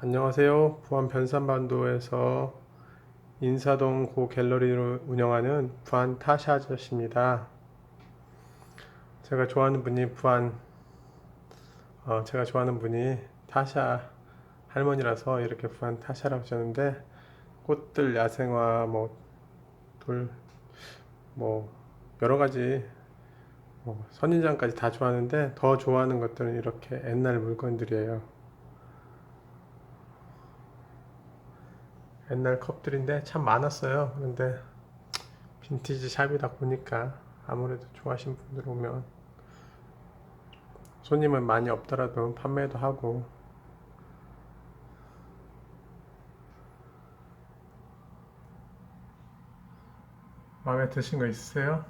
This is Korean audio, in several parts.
안녕하세요. 부안 변산반도에서 인사동 고 갤러리를 운영하는 부안 타샤 아저씨입니다. 제가 좋아하는 분이 부안, 어, 제가 좋아하는 분이 타샤 할머니라서 이렇게 부안 타샤라고 하셨는데 꽃들 야생화 뭐 돌, 뭐 여러 가지 뭐 선인장까지 다 좋아하는데 더 좋아하는 것들은 이렇게 옛날 물건들이에요. 옛날 컵들인데 참 많았어요. 그런데 빈티지 샵이다 보니까 아무래도 좋아하시는 분들 오면 손님은 많이 없더라도 판매도 하고 마음에 드신 거 있으세요?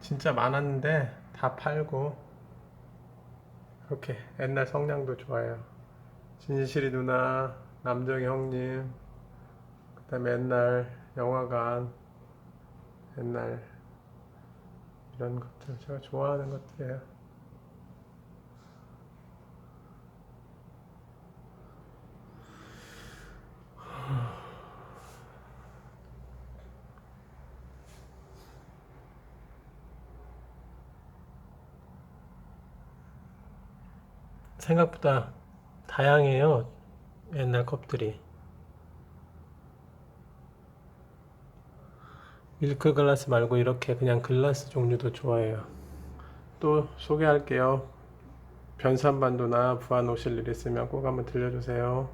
진짜 많았는데 다 팔고 이렇게 옛날 성냥도 좋아요. 진실이 누나, 남정희 형님, 그다음에 옛날 영화관, 옛날 이런 것들 제가 좋아하는 것들이에요. 생각보다 다양해요. 옛날 컵들이. 밀크 글라스 말고 이렇게 그냥 글라스 종류도 좋아해요. 또 소개할게요. 변산반도나 부안 오실 일 있으면 꼭 한번 들려주세요.